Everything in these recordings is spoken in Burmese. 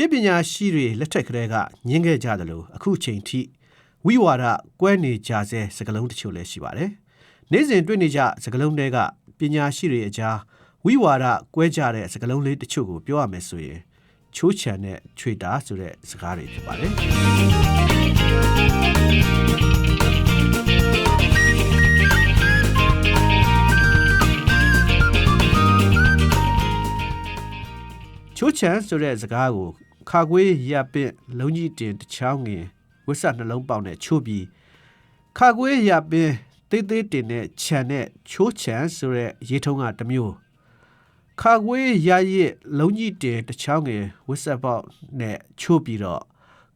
ရှေးပညာရှိတွေလက်ထက်ကလေးကညင်းခဲ့ကြတယ်လို့အခုချိန်ထိဝိဝါဒကွဲနေကြဆဲစကလုံးတချို့လည်းရှိပါတယ်။နေ့စဉ်တွေ့နေကြစကလုံးတွေကပညာရှိတွေအကြားဝိဝါဒကွဲကြတဲ့စကလုံးလေးတချို့ကိုပြောရမယ်ဆိုရင်ချိုးချံတဲ့ချွေတာဆိုတဲ့စကားတွေဖြစ်ပါတယ်ချိုးချံဆိုတဲ့စကားကို ခါကွေးရပင့်လုံးကြီးတင်တစ်ချောင်းငင်ဝစ်ဆက်နှလုံးပေါက်နဲ့ချိုးပြီးခါကွေးရပင်တေးသေးတင်နဲ့ခြံနဲ့ချိုးချံဆိုတဲ့ရေထုံးကတစ်မျိုးခါကွေးရရစ်လုံးကြီးတင်တစ်ချောင်းငင်ဝစ်ဆက်ပေါက်နဲ့ချိုးပြီးတော့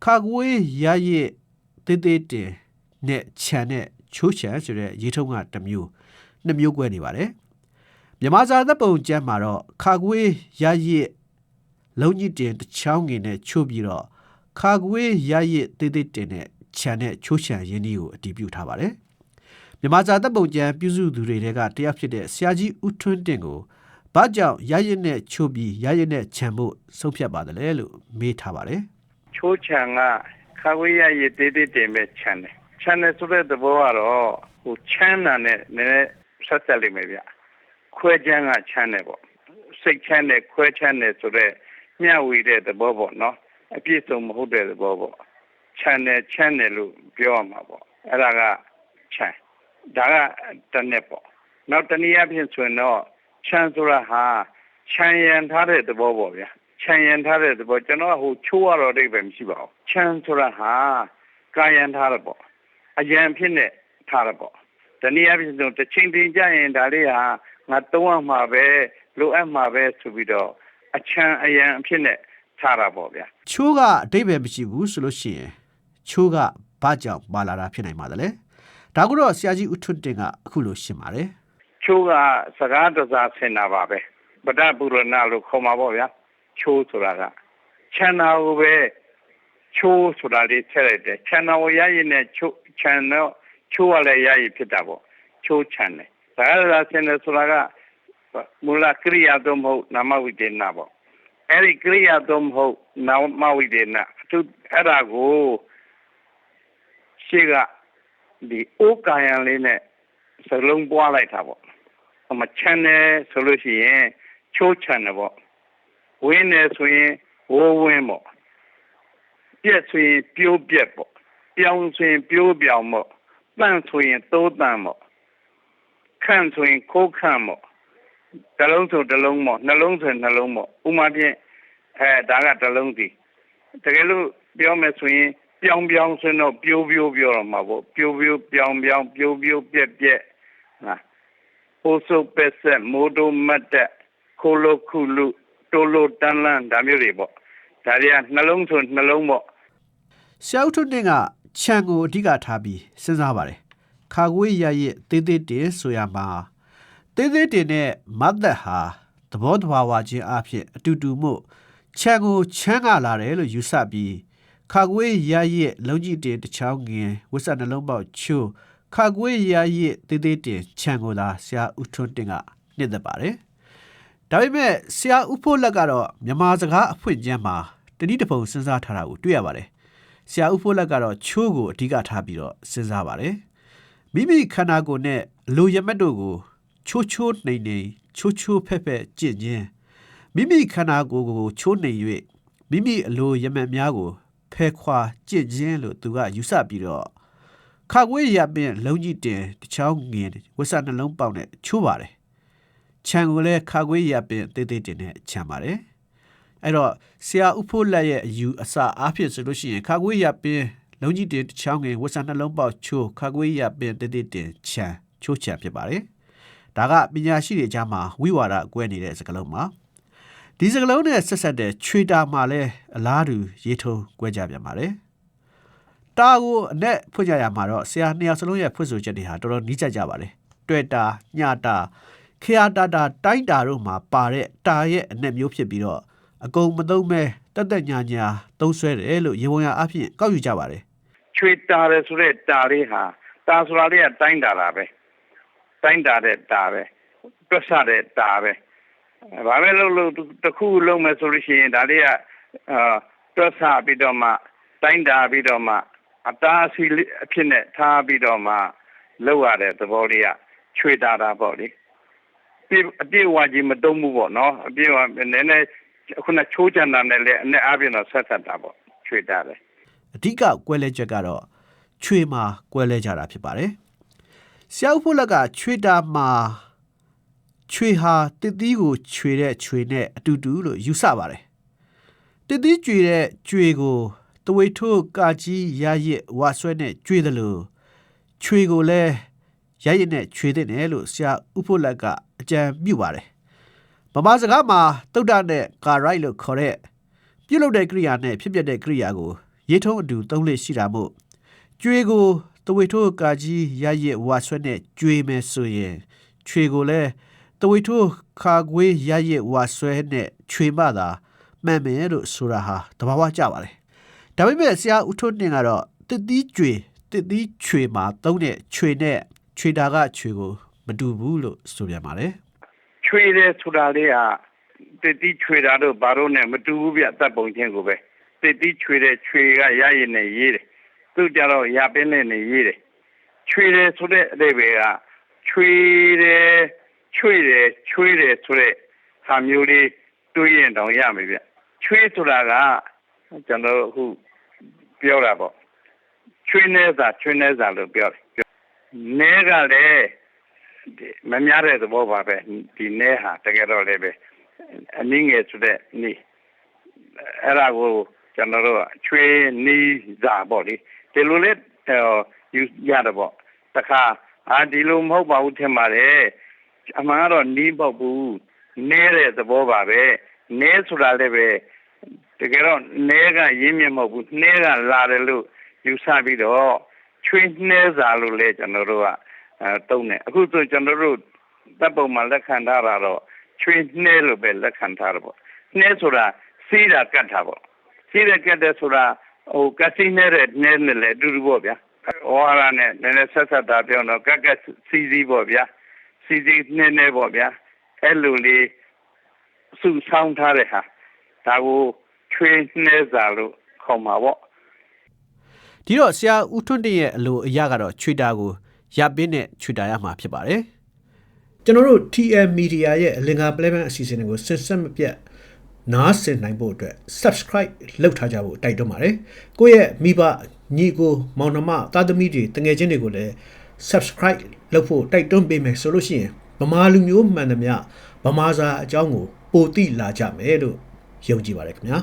ခါကွေးရရစ်တေးသေးတင်နဲ့ခြံနဲ့ချိုးချံဆိုတဲ့ရေထုံးကတစ်မျိုးနှစ်မျိုးကွဲနေပါတယ်မြန်မာစာသက်ပုံကျမ်းမှာတော့ခါကွေးရရစ် လုံးကြီးတင်တစ်ချောင်းငင်နဲ့ချိုးပြီးတော့ခါကွေးရရစ်တေးသေးတင်နဲ့ခြံနဲ့ချိုးချံရင်းနှီးကိုအတည်ပြုထားပါတယ်မြမစာတပ်ပုံကျန်ပြုစုသူတွေတဲကတရားဖြစ်တဲ့ဆရာကြီးဦးထွန်းတင်ကိုဘာကြောင့်ရရစ်နဲ့ချိုးပြီးရရစ်နဲ့ခြံဖို့ဆုံးဖြတ်ပါတယ်လဲလို့မေးထားပါတယ်ချိုးချံကခါဝေးရရတေးသေးတင်ပဲခြံတယ်ခြံတယ်ဆိုတဲ့သဘောကတော့ဟိုချမ်းတာနဲ့နည်းနည်းဆက်ဆက်လိမ့်မယ်ဗျခွဲချမ်းကချမ်းတယ်ပေါ့စိတ်ချမ်းတယ်ခွဲချမ်းတယ်ဆိုတော့ မျှဝေတဲ့သဘောပေါ့နော်အပြည့်စုံမဟုတ်တဲ့သဘောပေါ့ခြံတယ်ချမ်းတယ်လို့ပြောရမှာပေါ့အဲ့ဒါကခြံဒါကတနည်းပေါ့နောက်တနည်းအားဖြင့်ဆိုရင်တော့ခြံဆိုတာဟာခြံရံထားတဲ့သဘောပေါ့ဗျာခြံရံထားတဲ့သဘောကျွန်တော်ကဟိုချိုးရတော့အိဗယ်မရှိပါဘူးခြံဆိုတာဟာကာယံထားတယ်ပေါ့အယံဖြစ်နေထားတယ်ပေါ့တနည်းအားဖြင့်ဆိုတစ်ချိန်တင်ကြရင်ဒါလေးဟာငါသုံးရမှာပဲလိုအပ်မှာပဲဆိုပြီးတော့ အချံအယံအဖြစ်နဲ့ထားတာပေါ့ဗျာချိုးကအတိတ်ပဲမရှိဘူးဆိုလို့ရှိရင်ချိုးကဘာကြောင့်ပါလာတာဖြစ်နိုင်ပါသလဲဒါကိုတော့ဆရာကြီးဦးထွန်းတင်ကအခုလိုရှင်းပါတယ်ချိုးကစကားတစားဆင်တာပါပဲပဒပုရဏလို့ခေါ်မှာပေါ့ဗျာချိုးဆိုတာကချမ်းသာကိုပဲချိုးဆိုတာလေးထည့်လိုက်တယ်ချမ်းသာကိုရရင်နဲ့ချိုးချမ်းတော့ချိုးရလဲရရင်ဖြစ်တာပေါ့ချိုးချမ်းတယ်စကားတစားဆင်တယ်ဆိုတာက မူလကရိယာတော့မဟုတ်နာမဝိတေနပေါ့အဲ့ဒီကရိယာတော့မဟုတ်နာမဝိတေနသူအဲ့ဒါကိုရှေ့ကဒီအိုးကာယံလေးနဲ့စလုံးပွားလိုက်တာပေါ့အမချမ်းတယ်ဆိုလို့ရှိရင်ချိုးချမ်းတယ်ပေါ့ဝင်းတယ်ဆိုရင်ဝိုးဝင်းပေါ့ပြက်ဆိုရင်ပြိုးပြက်ပေါ့ပြောင်းဆိုရင်ပြိုးပြောင်းပေါ့တန့်ဆိုရင်သိုးတန့်ပေါ့ခန့်ဆိုရင်ခိုးခန့်ပေါ့ တလုံးဆိုတလုံးပေါ့နှလုံးဆိုနှလုံးပေါ့ဥမာဖြင့်အဲဒါကတလုံးစီတကယ်လို့ပြောမယ်ဆိုရင်ပြောင်းပြောင်းဆိုတော့ပြိုးပြိုးပြောတော့မှာပေါ့ပြိုးပြိုးပြောင်းပြောင်းပြိုးပြိုးပြက်ပြက်ဟာဟိုဆုပ်ပက်ဆက်မိုးတိုမတ်တက်ခိုလိုခုလူတိုလိုတန်လန်ဒါမျိုးတွေပေါ့ဒါတွေကနှလုံးဆိုနှလုံးပေါ့ဆရာဦးထွန်းတင်ကခြံကိုအဓိကထားပြီးစဉ်းစားပါတယ်ခါကွေးရရဲ့တေးသေးတင်ဆိုရမှာ တေးသေးတင်နဲ့မတ်သက်ဟာသဘောတဘာဝချင်းအဖြစ်အတူတူမို့ခြံကိုချမ်းကလာတယ်လို့ယူဆပြီးခါကွေးရရဲ့လုံးကြီးတင်တစ်ချောင်းငင်ဝစ်ဆက်နှလုံးပေါက်ချိုးခါကွေးရရဲ့တေးသေးတင်ခြံကိုသာဆရာဦးထွန်းတင်ကနှစ်သက်ပါတယ်ဒါပေမဲ့ဆရာဦးဖို့လက်ကတော့မြန်မာစကားအဖွင့်ကျမ်းမှာတတိတပုံစဉ်းစားထားတာကိုတွေ့ရပါတယ်ဆရာဦးဖို့လက်ကတော့ချိုးကိုအဓိကထားပြီးတော့စဉ်းစားပါတယ်မိမိခန္ဓာကိုယ်နဲ့အလိုရမက်တို့ကို ချိုးချိုးနှိမ်နှိမ်ချိုးချိုးဖက်ဖက်ကြင့်ခြင်းမိမိခန္ဓာကိုယ်ကိုချိုးနှိမ်၍မိမိအလိုရမက်များကိုဖဲခွာကြင့်ခြင်းလို့သူကယူဆပြီးတော့ခါကွေးရပင်လုံးကြီးတင်တစ်ချောင်းငင်ဝက်ဆနှလုံးပေါက်နဲ့ချိုးပါတယ်ခြံကိုလည်းခါကွေးရပင်တေးသေးတင်နဲ့ခြံပါတယ်အဲ့တော့ဆရာဥဖို့လက်ရဲ့အယူအဆအားဖြင့်ဆိုလို့ရှိရင်ခါကွေးရပင်လုံးကြီးတင်တစ်ချောင်းငင်ဝက်ဆနှလုံးပေါက်ချိုးခါကွေးရပင်တေးသေးတင်ခြံချိုးခြံဖြစ်ပါတယ် ဒါကပညာရှိတွေကြားမှာဝိဝါဒအကွဲနေတဲ့စကားလုံးပါဒီစကလုံးနဲ့ဆက်ဆက်တဲ့ချွေတာမှာလဲအလားတူရေးထုံး꿰ကြပြန်ပါတယ်။တာကိုအနဲ့ဖွင့်ကြရမှာတော့ဆရာနှစ်ယောက်စလုံးရဲ့ဖွင့်ဆိုချက်တွေဟာတော်တော်နီးကြကြပါတယ်။တွေ့တာညတာခရတာတာတိုင်းတာတို့မှာပါတဲ့တာရဲ့အနဲ့မျိုးဖြစ်ပြီးတော့အကုန်မသုံးမဲ့တက်တက်ညာညာသုံးဆွဲတယ်လို့ရေပုံရအဖြစ်ကောက်ယူကြပါတယ်ချွေတာတယ်ဆိုတဲ့တာလေးဟာတာဆိုတာလေးကတိုင်းတာတာပဲ တိုင်းတာတဲ့တာပဲတွက်ဆတဲ့တာပဲဘာပဲလို့လို့တစ်ခုလုံးမယ်ဆိုလို့ရှိရင်ဒါလေးကအာတွက်ဆပြီးတော့မှတိုင်းတာပြီးတော့မှအတားအဆီးလေးအဖြစ်နဲ့ထားပြီးတော့မှလောက်ရတဲ့သဘောလေးကချွေတာတာပေါ့လေပြည့်အပြည့်အဝကြီးမတုံးဘူးပေါ့နော်အပြည့်အဝနည်းနည်းခုနချိုးချန်တာနဲ့လည်းအနဲ့အပြည့်တော့ဆက်ဆက်တာပေါ့ချွေတာတယ်အဓိကကွဲလဲချက်ကတော့ချွေမှာကွဲလဲကြတာဖြစ်ပါတယ် ဆရာဦးဖို့လက်ကချွေတာမှာချွေဟာတစ်သီးကိုချွေတဲ့ချွေနဲ့အတူတူလို့ယူဆပါတယ်တစ်သီးကြွေတဲ့ကြွေကိုတဝိထိုးကာကြီးရရစ်ဝါဆွဲနဲ့ကြွေတယ်လို့ချွေကိုလည်းရရစ်နဲ့ချွေတဲ့တယ်လို့ဆရာဦးဖို့လက်ကအကြံပြုပါတယ်ဗမာစကားမှာတုတ်တနဲ့ကာရိုက်လို့ခေါ်တဲ့ပြုတ်လုတဲ့ကိရိယာနဲ့ဖြစ်ပျက်တဲ့ကိရိယာကိုရေးထုံးအတူသုံးလက်ရှိတာမို့ ကျွေကိုတဝိထိုးကာကြီးရရစ်ဝါဆွဲနဲ့ကျွေမယ်ဆိုရင်ချွေကိုလည်းတဝိထိုးခါခွေးရရစ်ဝါဆွဲနဲ့ချွေမှသာမှန်မယ်လို့ဆိုတာဟာတဘာဝကြပါတယ်ဒါပေမဲ့ဆရာဦးထွန်းတင်ကတော့တစ်သီးကျွေတစ်သီးချွေမှာသုံးတဲ့ချွေနဲ့ချွေတာကချွေကိုမတူဘူးလို့ဆိုပြန်ပါတယ်ချွေတယ်ဆိုတာလေးဟာတတိချွေတာတို့ဘာလို့နဲ့မတူဘူးဗျအသက်ပုံချင်းကိုပဲတတိချွေတဲ့ချွေကရရင်နဲ့ရေးတယ် သူကြတော့ရပင်းနဲ့နေရေးတယ်ချွေတယ်ဆိုတဲ့အဓိပ္ပာယ်ကချွေတယ်ချွေတယ်ချွေတယ်ဆိုတဲ့ဟာမျိုးလေးတွေးရင်တောင်ရမယ်ဗျချွေဆိုတာကကျွန်တော်တို့အခုပြောတာပေါ့ချွေနေစာချွေနေစာလို့ပြောတယ်နဲကလည်းဒီမများတဲ့သဘောပါပဲဒီနဲဟာတကယ်တော့လည်းပဲအနည်းငယ်ဆိုတဲ့နေအဲ့ဒါကိုကျွန်တော်တို့ချွေးနီးစာပေါ့လေ ဒီလိုလေယူရတယ်ပေါ့တခါအာဒီလိုမဟုတ်ပါဘူးထင်ပါတယ်အမှန်ကတော့နီးပေါ့ဘူးနဲတဲ့သဘောပါပဲနဲဆိုတာလည်းပဲတကယ်တော့နဲကရင်းမြစ်မဟုတ်ဘူးနှဲကလာတယ်လို့ယူဆပြီးတော့ချွေးနှဲစာလို့လေကျွန်တော်တို့ကအဲတုံးတယ်အခုဆိုကျွန်တော်တို့တပ်ပုံမှာလက်ခံထားတာတော့ချွေနှဲလို့ပဲလက်ခံထားတယ်ပေါ့နှဲဆိုတာစီးတာကတ်တာပေါ့စီးတာကတ်တယ်ဆိုတာ ဟိုကစီနှဲတဲ့နှဲနဲ့လည်းအတူတူပေါ့ဗျာဩဟာရနဲ့နည်းနည်းဆက်ဆက်တာပြောတော့ကတ်ကတ်စီးစီးပေါ့ဗျာစီးစီးနှဲနှဲပေါ့ဗျာအဲ့လိုလေးစုဆောင်းထားတဲ့ဟာဒါကိုချွေနှဲစာလို့ခေါ်မှာပေါ့ဒီတော့ဆရာဦးထွန်းတင်ရဲ့အလိုအရကတော့ချွေတာကိုရပ်ပင်းနဲ့ချွေတာရမှာဖြစ်ပါတယ်ကျွန်တော်တို့ TM Media ရဲ့အလင်္ကာ Playback အစီအစဉ်တွေကိုဆက်ဆက်မပြတ် နားဆင်နိုင်ဖို့အတွက် Subscribe လုပ်ထားကြဖို့တိုက်တွန်းပါတယ်ကိုယ့်ရဲ့မိဘညီကိုမောင်နှမသားသမီးတွေတငယ်ချင်းတွေကိုလည်း Subscribe လုပ်ဖို့တိုက်တွန်းပေးမယ်ဆိုလို့ရှိရင်ဗမာလူမျိုးမှန်သမျှဗမာစာအကြောင်းကိုပိုသိလာကြမယ်လို့ယုံကြည်ပါတယ်ခင်ဗျာ